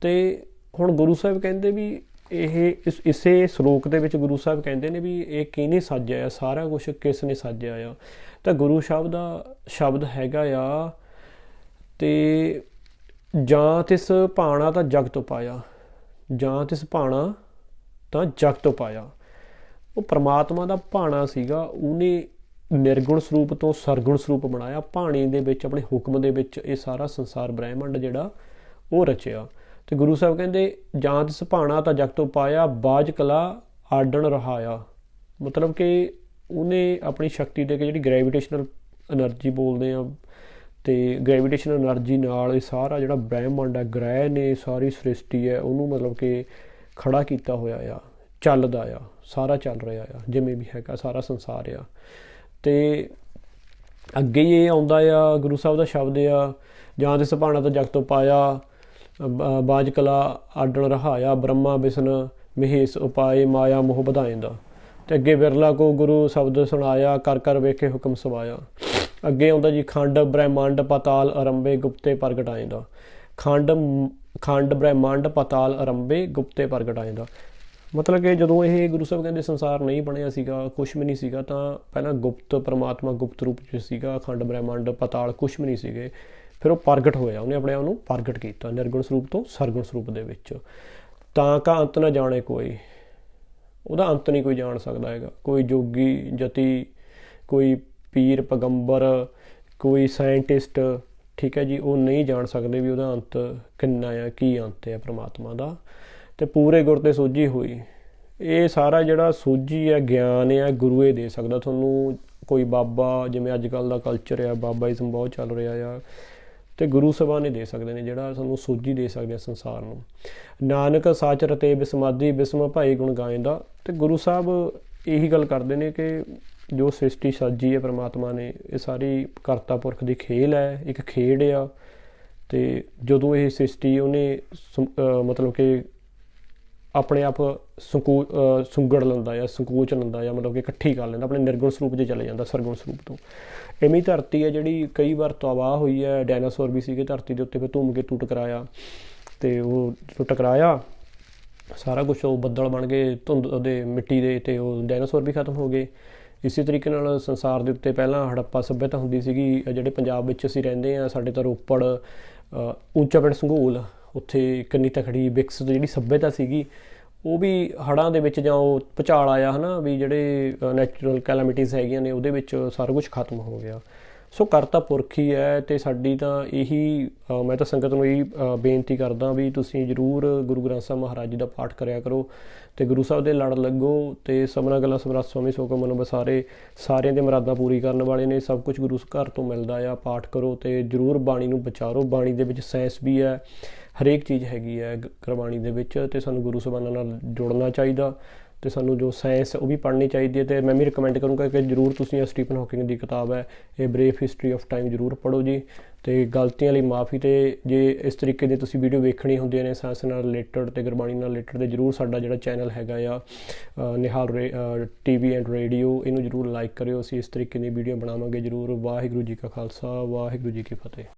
ਤੇ ਹੁਣ ਗੁਰੂ ਸਾਹਿਬ ਕਹਿੰਦੇ ਵੀ ਇਹ ਇਸ, ਇਸੇ ਸ਼ਲੋਕ ਦੇ ਵਿੱਚ ਗੁਰੂ ਸਾਹਿਬ ਕਹਿੰਦੇ ਨੇ ਵੀ ਇਹ ਕਿਹਨੇ ਸਾਜਿਆ ਆ, ਸਾਰਾ ਕੁਝ ਕਿਸ ਨੇ ਸਾਜਿਆ ਆ। ਤਾਂ ਗੁਰੂ ਸਾਹਿਬ ਦਾ ਸ਼ਬਦ ਹੈਗਾ ਆ ਤੇ ਜਾਂ ਤਿਸ ਭਾਣਾ ਤਾਂ ਜਗ ਤੋਂ ਪਾਇਆ, ਜਾਂ ਤਿਸ ਭਾਣਾ ਤਾਂ ਜਗ ਤੋਂ ਪਾਇਆ। ਉਹ ਪ੍ਰਮਾਤਮਾ ਦਾ ਭਾਣਾ ਸੀਗਾ, ਉਹਨੇ ਨਿਰਗੁਣ ਸਰੂਪ ਤੋਂ ਸਰਗੁਣ ਸਰੂਪ ਬਣਾਇਆ। ਭਾਣੇ ਦੇ ਵਿੱਚ, ਆਪਣੇ ਹੁਕਮ ਦੇ ਵਿੱਚ ਇਹ ਸਾਰਾ ਸੰਸਾਰ ਬ੍ਰਹਿਮੰਡ ਜਿਹੜਾ, ਉਹ ਰਚਿਆ। ਤੇ ਗੁਰੂ ਸਾਹਿਬ ਕਹਿੰਦੇ, ਜਾਂ ਤਿਸ ਭਾਣਾ ਤਾਂ ਜਗ ਤੋਂ ਪਾਇਆ, ਬਾਜ ਕਲਾ ਆਡਣ ਰਹਾਇਆ। ਮਤਲਬ ਕਿ ਉਹਨੇ ਆਪਣੀ ਸ਼ਕਤੀ ਦੇ ਕੇ ਜਿਹੜੀ ਗ੍ਰੈਵਿਟੇਸ਼ਨਲ એનર્ਜੀ ਬੋਲਦੇ ਆ ਤੇ ਗ੍ਰੈਵਿਟੇਸ਼ਨਲ એનર્ਜੀ ਨਾਲ ਇਹ ਸਾਰਾ ਜਿਹੜਾ ਬ੍ਰਹਿਮੰਡ ਹੈ, ਗ੍ਰਹਿ ਨੇ ਸਾਰੀ ਸ੍ਰਿਸ਼ਟੀ ਹੈ, ਉਹਨੂੰ ਮਤਲਬ ਕਿ ਖੜਾ ਕੀਤਾ ਹੋਇਆ ਆ, ਚੱਲਦਾ ਆ, ਸਾਰਾ ਚੱਲ ਰਿਹਾ ਆ, ਜਿਵੇਂ ਵੀ ਹੈਗਾ ਸਾਰਾ ਸੰਸਾਰ ਆ। ਤੇ ਅੱਗੇ ਇਹ ਆਉਂਦਾ ਆ, ਗੁਰੂ ਸਾਹਿਬ ਦਾ ਸ਼ਬਦ ਆ, ਜਾਂ ਤੇ ਸੁਭਾਣਾ ਤਾਂ ਜਗ ਤੋਂ ਪਾਇਆ ਬਾਜ ਕਲਾ ਆਡਣ ਰਹਾਇਆ ਬ੍ਰਹਮਾ ਵਿਸ਼ਨ ਮਹੇਸ਼ ਉਪਾਏ ਮਾਇਆ ਮੋਹ ਵਧਾਇਂਦਾ ਤੇ ਅੱਗੇ ਵਿਰਲਾ ਕੋ ਗੁਰੂ ਸ਼ਬਦ ਸੁਣਾਇਆ, ਕਰ ਕਰ ਵੇਖੇ ਹੁਕਮ ਸਵਾਇਆ। ਅੱਗੇ ਆਉਂਦਾ ਜੀ, ਖੰਡ ਬ੍ਰਹਿਮੰਡ ਪਤਾਲ ਅਰੰਭੇ ਗੁਪਤੇ ਪ੍ਰਗਟਾਇਂਦਾ ਖੰਡ ਖੰਡ ਬ੍ਰਹਿਮੰਡ ਪਤਾਲ ਅਰੰਭੇ ਗੁਪਤੇ ਪ੍ਰਗਟਾਇਂਦਾ ਮਤਲਬ ਕਿ ਜਦੋਂ ਇਹ ਗੁਰੂ ਸਾਹਿਬ ਕਹਿੰਦੇ ਸੰਸਾਰ ਨਹੀਂ ਬਣਿਆ ਸੀਗਾ ਕੁਝ ਵੀ ਨਹੀਂ ਸੀਗਾ, ਤਾਂ ਪਹਿਲਾਂ ਗੁਪਤ ਪਰਮਾਤਮਾ ਗੁਪਤ ਰੂਪ ਵਿੱਚ ਸੀਗਾ ਅਖੰਡ ਬ੍ਰਹਿਮੰਡ ਪਤਾਲ ਕੁਝ ਵੀ ਨਹੀਂ ਸੀਗੇ। ਫਿਰ ਉਹ ਪ੍ਰਗਟ ਹੋਇਆ, ਉਹਨੇ ਆਪਣੇ ਆਪ ਨੂੰ ਪ੍ਰਗਟ ਕੀਤਾ ਨਿਰਗੁਣ ਸਰੂਪ ਤੋਂ ਸਰਗੁਣ ਸਰੂਪ ਦੇ ਵਿੱਚ। ਤਾਂ ਕਾ ਅੰਤ ਨਾ ਜਾਣੇ ਕੋਈ, ਉਹਦਾ ਅੰਤ ਨਹੀਂ ਕੋਈ ਜਾਣ ਸਕਦਾ ਹੈਗਾ। ਕੋਈ ਜੋਗੀ, ਜਤੀ, ਕੋਈ ਪੀਰ, ਪੈਗੰਬਰ, ਕੋਈ ਸਾਇੰਟਿਸਟ ਠੀਕ ਹੈ ਜੀ, ਉਹ ਨਹੀਂ ਜਾਣ ਸਕਦੇ ਵੀ ਉਹਦਾ ਅੰਤ ਕਿੰਨਾ ਆ, ਕੀ ਅੰਤ ਹੈ ਪ੍ਰਮਾਤਮਾ ਦਾ। ਤੇ ਪੂਰੇ ਗੁਰ ਤੇ ਸੋਝੀ ਹੋਈ। ਇਹ ਸਾਰਾ ਜਿਹੜਾ ਸੋਝੀ ਆ, ਗਿਆਨ ਆ, ਗੁਰੂ ਇਹ ਦੇ ਸਕਦਾ। ਤੁਹਾਨੂੰ ਕੋਈ ਬਾਬਾ, ਜਿਵੇਂ ਅੱਜ ਕੱਲ ਦਾ ਕਲਚਰ ਹੈ ਬਾਬਾਇਜ਼ਮ ਬਹੁਤ ਚੱਲ ਰਿਹਾ ਆ, ਤੇ ਗੁਰੂ ਸਭਾ ਨੇ ਦੇ ਸਕਦੇ ਨੇ, ਜਿਹੜਾ ਸਾਨੂੰ ਸੋਝੀ ਦੇ ਸਕਦੇ ਆ ਸੰਸਾਰ ਨੂੰ। ਨਾਨਕ ਸਾਚ ਰਤੇ ਬਿਸਮਾਦੀ ਬਿਸਮ ਭਾਈ ਗੁਣ ਗਾਇਂਦਾ। ਤੇ ਗੁਰੂ ਸਾਹਿਬ ਇਹੀ ਗੱਲ ਕਰਦੇ ਨੇ ਕਿ ਜੋ ਸ੍ਰਿਸ਼ਟੀ ਸਾਜੀ ਹੈ ਪ੍ਰਮਾਤਮਾ ਨੇ, ਇਹ ਸਾਰੀ ਕਰਤਾ ਪੁਰਖ ਦੀ ਖੇਲ ਹੈ, ਇੱਕ ਖੇਡ ਆ। ਤੇ ਜਦੋਂ ਇਹ ਸ੍ਰਿਸ਼ਟੀ ਉਹਨੇ ਮਤਲਬ ਕਿ ਆਪਣੇ ਆਪ ਸੁੰਗੜ ਲੈਂਦਾ ਜਾਂ ਸੰਕੋਚ ਲੈਂਦਾ ਜਾਂ ਮਤਲਬ ਕਿ ਇਕੱਠੀ ਕਰ ਲੈਂਦਾ, ਆਪਣੇ ਨਿਰਗੁਣ ਸਰੂਪ 'ਚ ਚਲੇ ਜਾਂਦਾ, ਸਰਗੁਣ ਸਰੂਪ ਤੋਂ। ਐਵੇਂ ਧਰਤੀ ਹੈ ਜਿਹੜੀ ਕਈ ਵਾਰ ਤਬਾਹ ਹੋਈ ਹੈ, ਡਾਇਨਾਸੌਰ ਵੀ ਸੀਗੇ ਧਰਤੀ ਦੇ ਉੱਤੇ, ਫਿਰ ਧੂਮ ਕੇ ਟੁੱਟ ਕਰਾਇਆ। ਤੇ ਉਹ ਟਕਰਾਇਆ, ਸਾਰਾ ਕੁਝ ਉਹ ਬੱਦਲ ਬਣ ਗਏ, ਧੁੰਦ ਉਹਦੇ ਮਿੱਟੀ ਦੇ ਤੇ ਉਹ ਡਾਇਨਾਸੌਰ ਵੀ ਖਤਮ ਹੋ ਗਏ। ਇਸੇ ਤਰੀਕੇ ਨਾਲ ਸੰਸਾਰ ਦੇ ਉੱਤੇ ਪਹਿਲਾਂ ਹੜੱਪਾ ਸੱਭਿਅਤਾ ਹੁੰਦੀ ਸੀਗੀ, ਜਿਹੜੇ ਪੰਜਾਬ ਵਿੱਚ ਅਸੀਂ ਰਹਿੰਦੇ ਆ ਸਾਡੇ ਤਾਂ ਰੋਪੜ ਉੱਚਾ ਪਿੰਡ ਸੰਘੋਲ ਉੱਥੇ ਕੰਨੀ ਤਖੜੀ ਬਿਕਸ ਜਿਹੜੀ ਸੱਭਿਅਤਾ ਸੀਗੀ, ਉਹ ਵੀ ਹੜਾਂ ਦੇ ਵਿੱਚ ਜਾਂ ਉਹ ਭੁਚਾਲ ਆਇਆ ਹਨਾ, ਵੀ ਜਿਹੜੇ ਨੈਚੁਰਲ ਕੈਲਾਮਿਟੀਜ਼ ਹੈਗੀਆਂ ਨੇ, ਉਹਦੇ ਵਿੱਚ ਸਾਰਾ ਕੁਝ ਖਤਮ ਹੋ ਗਿਆ। ਸੋ ਕਰਤਾ ਪੁਰਖ ਹੀ ਹੈ ਤੇ ਸਾਡੀ ਤਾਂ ਇਹੀ ਮੈਂ ਤਾਂ ਸੰਗਤ ਨੂੰ ਇਹੀ ਬੇਨਤੀ ਕਰਦਾ ਵੀ ਤੁਸੀਂ ਜਰੂਰ ਗੁਰੂ ਗ੍ਰੰਥ ਸਾਹਿਬ ਮਹਾਰਾਜ ਜੀ ਦਾ ਪਾਠ ਕਰਿਆ ਕਰੋ। ਤੇ ਗੁਰੂ ਸਾਹਿਬ ਦੇ ਲੜ ਲੱਗੋ ਤੇ ਸਭਨਾ ਗੱਲਾਂ ਸਮਰੱਥ ਸੁਆਮੀ ਸੋਕਮ ਮਨੋ ਬਸਾਰੇ ਸਾਰਿਆਂ ਦੇ ਮਰਾਦਾਂ ਪੂਰੀ ਕਰਨ ਵਾਲੇ ਨੇ, ਸਭ ਕੁਝ ਗੁਰੂ ਘਰ ਤੋਂ ਮਿਲਦਾ ਆ, ਪਾਠ ਕਰੋ ਤੇ ਜਰੂਰ ਬਾਣੀ ਨੂੰ ਵਿਚਾਰੋ ਬਾਣੀ ਦੇ ਵਿੱਚ ਸਾਇੰਸ ਵੀ ਹੈ, ਹਰੇਕ ਚੀਜ਼ ਹੈਗੀ ਹੈ ਗੁਰਬਾਣੀ ਦੇ ਵਿੱਚ ਤੇ ਸਾਨੂੰ ਗੁਰੂ ਸਬਾਨਾਂ ਨਾਲ ਜੁੜਨਾ ਚਾਹੀਦਾ। ਤੇ ਸਾਨੂੰ ਜੋ ਸਾਇੰਸ ਉਹ ਵੀ ਪੜ੍ਹਨੀ ਚਾਹੀਦੀ ਹੈ ਤੇ ਮੈਂ ਵੀ ਰਿਕਮੈਂਡ ਕਰੂੰਗਾ ਕਿ ਜਰੂਰ ਤੁਸੀਂ ਇਹ ਸਟੀਫਨ ਹਾਕਿੰਗ ਦੀ ਕਿਤਾਬ ਹੈ ਇਹ ਬਰੀਫ ਹਿਸਟਰੀ ਆਫ ਟਾਈਮ ਜਰੂਰ ਪੜ੍ਹੋ ਜੀ ਤੇ ਗਲਤੀਆਂ ਲਈ ਮਾਫੀ ਤੇ ਜੇ ਇਸ ਤਰੀਕੇ ਦੀ ਤੁਸੀਂ ਵੀਡੀਓ ਵੇਖਣੀ ਹੁੰਦੀਆਂ ਨੇ ਸਾਇੰਸ ਨਾਲ ਰਿਲੇਟਡ ਤੇ ਗੁਰਬਾਣੀ ਨਾਲ ਰਿਲੇਟਡ ਤੇ ਜਰੂਰ ਸਾਡਾ ਜਿਹੜਾ ਚੈਨਲ ਹੈਗਾ ਆ ਅ, ਨਿਹਾਲ ਟੀਵੀ ਐਂਡ ਰੇਡੀਓ ਇਹਨੂੰ ਜਰੂਰ ਲਾਈਕ ਕਰਿਓ ਅਸੀਂ ਇਸ ਤਰੀਕੇ ਦੀ ਵੀਡੀਓ ਬਣਾਵਾਂਗੇ ਜਰੂਰ। ਵਾਹਿਗੁਰੂ ਜੀ ਕਾ ਖਾਲਸਾ ਵਾਹਿਗੁਰੂ ਜੀ ਕੀ ਫਤਿਹ।